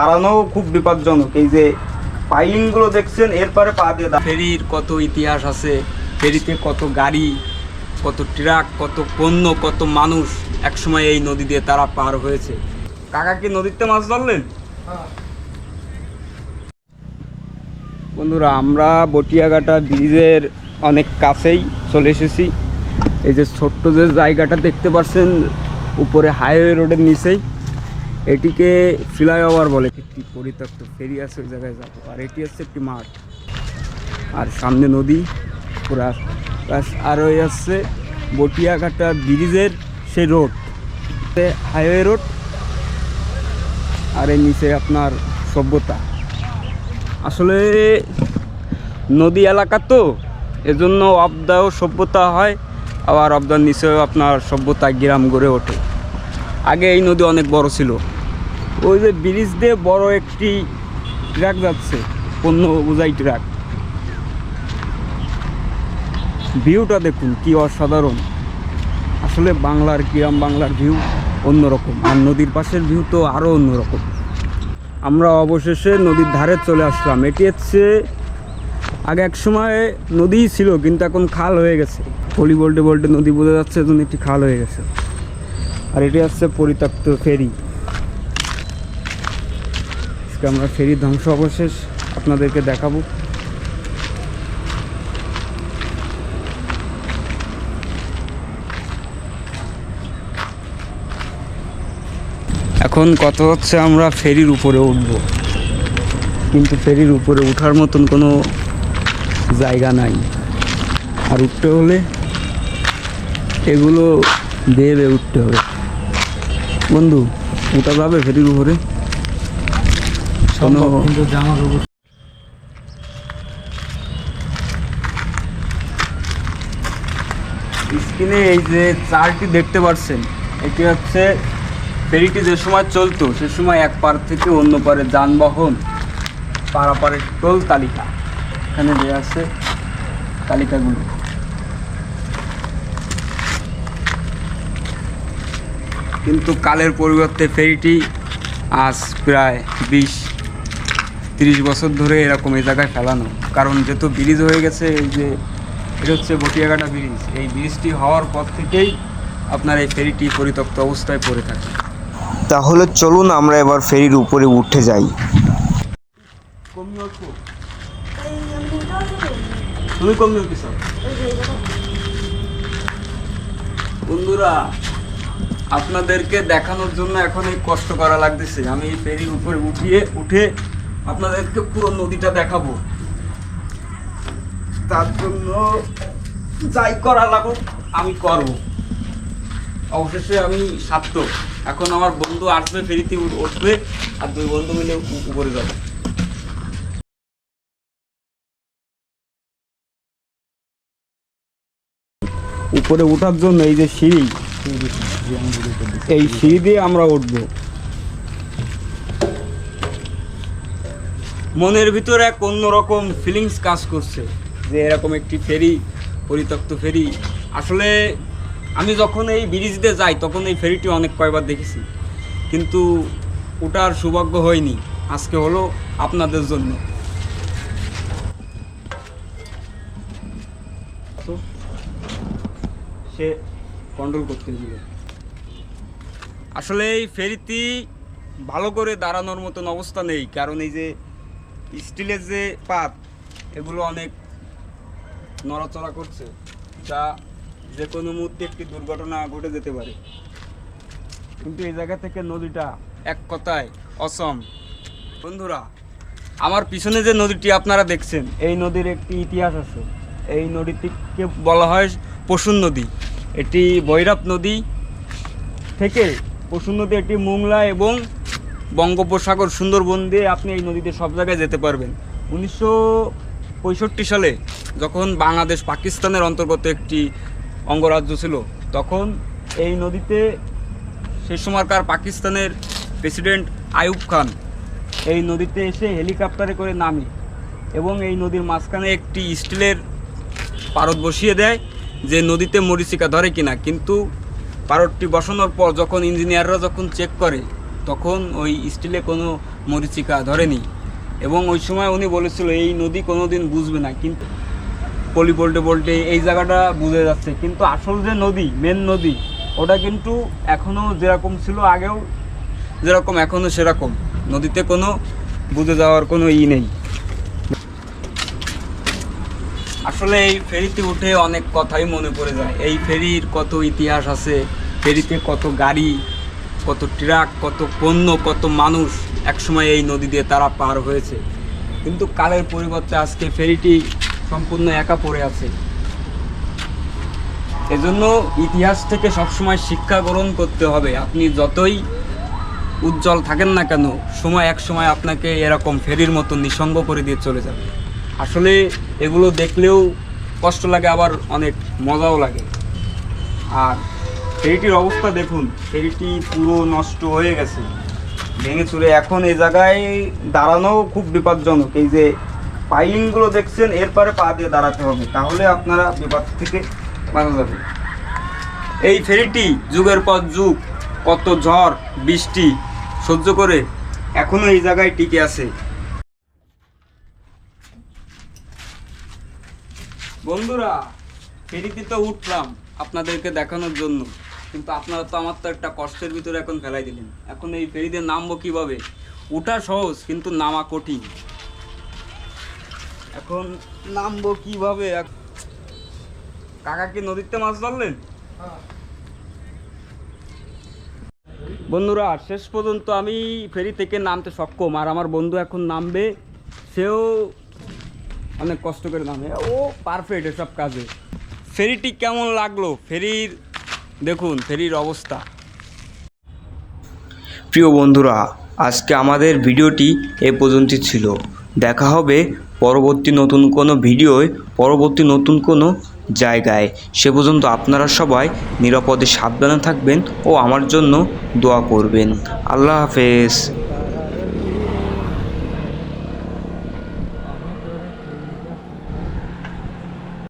দাঁড়ানো খুব বিপজ্জনক। এই যে পাইলিংগুলো দেখছেন, এরপরে পা দিয়ে ফেরির কত ইতিহাস আছে, ফেরিতে কত গাড়ি, কত ট্রাক, কত পণ্য, কত মানুষ, একসময় এই নদী দিয়ে তারা পার হয়েছে। কাকা কি নদীতে মাছ ধরলেন? বন্ধুরা, আমরা বটিয়াঘাটা ব্রিজের অনেক কাছেই চলে এসেছি। এই যে ছোট্ট যে জায়গাটা দেখতে পাচ্ছেন, উপরে হাইওয়ে রোডের নিচেই। এটিকে ফ্লাইওভার বলে। একটি পরিত্যক্ত ফেরি আছে ওই জায়গায় যাব। আর এটি হচ্ছে একটি মাঠ। আর সামনে নদী, পুরা আর ওই হচ্ছে বটিয়াঘাটা ব্রিজের সেই রোড। Highway road. আর এই নিচে আপনার সভ্যতা। আসলে নদী এলাকা তো, এজন্য অবদাও সভ্যতা হয়, আবার অবদার নিচেও আপনার সভ্যতা গ্রাম গড়ে ওঠে। আগে এই নদী অনেক বড় ছিল। ওই যে ব্রিজ দিয়ে বড় একটি ট্রাক যাচ্ছে, পণ্য বোঝাই ট্রাক। ভিউটা দেখুন, কি অসাধারণ। আসলে বাংলার গ্রাম, বাংলার ভিউ অন্যরকম, আর নদীর পাশের ভিউ তো আরও অন্যরকম। আমরা অবশেষে নদীর ধারে চলে আসলাম। এটি হচ্ছে, আগে এক সময় নদীই ছিল, কিন্তু এখন খাল হয়ে গেছে। পলি বলটে বলটে নদী বোঝা যাচ্ছে এখন একটি খাল হয়ে গেছে। আর এটি হচ্ছে পরিত্যক্ত ফেরি। আজকে আমরা ফেরির ধ্বংস অবশেষ আপনাদেরকে দেখাবো। এখন কত হচ্ছে আমরা ফেরির উপরে উঠবো। কিন্তু ফেরির উপরে উঠার মতন কোনো জায়গা নাই। আর উঠতে হলে এগুলো বেয়ে উঠতে হবে। বন্ধু উঠা যাবে ফেরির উপরে। কিন্তু জামা কাপড় স্ক্রিনে এই যে চারটি দেখতে পাচ্ছেন এটি হচ্ছে ফেরিটি যে সময় চলতো সে সময় এক পার থেকে অন্য পারে যানবাহন পারাপারের টোল তালিকা। এখানে দেওয়া আছে তালিকাগুলো। কিন্তু কালের পরিবর্তে ফেরিটি আজ প্রায় বিশ তিরিশ বছর ধরে এরকম এই জায়গায় ফেলানো। কারণ যেহেতু ব্রিজ হয়ে গেছে এই যে এটা হচ্ছে বটিয়াঘাটা ব্রিজ। এই ব্রিজটি হওয়ার পর থেকেই আপনার এই ফেরিটি পরিত্যক্ত অবস্থায় পড়ে থাকে। তাহলে চলুন আমরা এবার ফেরির উপরে উঠে যাই। তুমি বন্ধুরা আপনাদেরকে দেখানোর জন্য এখন এই কষ্ট করা লাগতেছে। আমি এই ফেরির উপরে উঠিয়ে, উঠে আপনাদেরকে পুরো নদীটা দেখাবো। তার জন্য যাই করা লাগুক, আমি করব। অবশেষে আমি সার্থক এখন আমার বন্ধু আসবে, ফেরিতে উঠবে, আর দুই বন্ধু মিলে উপরে যাবে। উপরে ওঠার জন্য এই যে সিঁড়ি এই সিঁড়ি দিয়ে আমরা উঠব। মনের ভিতরে এক অন্যরকম ফিলিংস কাজ করছে, যে এরকম একটি ফেরি, পরিত্যক্ত ফেরি। আসলে আমি যখন এই ব্রিজ দিয়ে যাই, তখন এই ফেরিটি অনেক কয়বার দেখেছি। কিন্তু ওটার সৌভাগ্য হয়নি। আজকে হলো আপনাদের জন্য। সে কন্ট্রোল করতে দিল আসলে এই ফেরিটি ভালো করে দাঁড়ানোর মতন অবস্থা নেই, কারণ এই যে স্টিলের যে পাত, এগুলো অনেক নড়াচড়া করছে, যা যে কোনো মুহূর্তে একটি দুর্ঘটনা ঘটে যেতে পারে। কিন্তু এই জায়গা থেকে নদীটা এক কথায় অসম। বন্ধুরা, আমার পিছনে যে নদীটি আপনারা দেখছেন, এই নদীর একটি ইতিহাস আছে। এই নদীটিকে বলা হয় পশুন নদী। এটি বৈরাব নদী থেকে পশুন একটি মোংলা এবং বঙ্গোপসাগর সুন্দরবন দিয়ে আপনি এই নদীতে সব জায়গায় যেতে পারবেন। উনিশশো পঁয়ষট্টি সালে যখন বাংলাদেশ পাকিস্তানের অন্তর্গত একটি অঙ্গরাজ্য ছিল, তখন এই নদীতে সে সময়কার পাকিস্তানের প্রেসিডেন্ট আয়ুব খান এই নদীতে এসে হেলিকপ্টারে করে নামে এবং এই নদীর মাঝখানে একটি স্টিলের পারদ বসিয়ে দেয় যে নদীতে মরিচিকা ধরে কিনা। কিন্তু পারদটি বসানোর পর যখন ইঞ্জিনিয়াররা যখন চেক করে, তখন ওই স্টিলে কোনো মরিচিকা ধরেনি। এবং ওই সময় উনি বলেছিল, এই নদী কোনো দিন বুঝবে না। কিন্তু পলি বলতে বলতে এই জায়গাটা বুঝে যাচ্ছে। কিন্তু আসল যে নদী মেন নদী, ওটা কিন্তু এখনও যেরকম ছিল আগেও, যেরকম এখনও সেরকম। নদীতে কোনো বুঝে যাওয়ার কোনো ই নেই। আসলে এই ফেরিতে উঠে অনেক কথাই মনে পড়ে যায়। এই ফেরির কত ইতিহাস আছে, ফেরিতে কত গাড়ি, কত ট্রাক, কত পণ্য, কত মানুষ একসময় এই নদী দিয়ে তারা পার হয়েছে। কিন্তু কালের পরিবর্তে আজকে ফেরিটি সম্পূর্ণ একা পড়ে আছে। এজন্য ইতিহাস থেকে সবসময় শিক্ষা গ্রহণ করতে হবে। আপনি যতই উজ্জ্বল থাকেন না কেন, সময় এক সময় আপনাকে এরকম ফেরির মতো নিঃসঙ্গ করে দিয়ে চলে যাবে। আসলে এগুলো দেখলেও কষ্ট লাগে, আবার অনেক মজাও লাগে। আর ফেরিটির অবস্থা দেখুন, ফেরিটি পুরো নষ্ট হয়ে গেছে, ভেঙে চুরে। এখন এই জায়গায় দাঁড়ানো খুব বিপজ্জনক। এই যে পাইলিংগুলো দেখছেন, এরপরে পা দিয়ে দাঁড়াতে হবে, তাহলে আপনারা বিপদ থেকে বাঁচা যাবে। এই ফেরিটি যুগের পর যুগ, কত ঝড়, বৃষ্টি সহ্য করে এখনও এই জায়গায় টিকে আছে। বন্ধুরা, ফেরিতে তো উঠলাম আপনাদেরকে দেখানোর জন্য, কিন্তু আপনারা তো আমার তো একটা কষ্টের ভিতরে এখন ফেলাই দিলেন। এখন এই ফেরিতে নামবো কীভাবে? উঠা সহজ, কিন্তু নামা কঠিন। এখন নামবো কীভাবে? কাকা কি নদীতে মাছ ধরলেন? বন্ধুরা, শেষ পর্যন্ত আমি ফেরি থেকে নামতে সক্ষম, আর আমার বন্ধু এখন নামবে। সেও অনেক কষ্ট করে নামে। ও পারফেক্ট এসব কাজে। ফেরিটি কেমন লাগল? ফেরির, দেখুন, ফেরির অবস্থা। প্রিয় বন্ধুরা, আজকে আমাদের ভিডিওটি এ পর্যন্ত ছিল। দেখা হবে পরবর্তী নতুন কোনো ভিডিওয়, পরবর্তী নতুন কোনো জায়গায়। সে পর্যন্ত আপনারা সবাই নিরাপদে সাবধানে থাকবেন ও আমার জন্য দোয়া করবেন। আল্লাহ হাফেজ।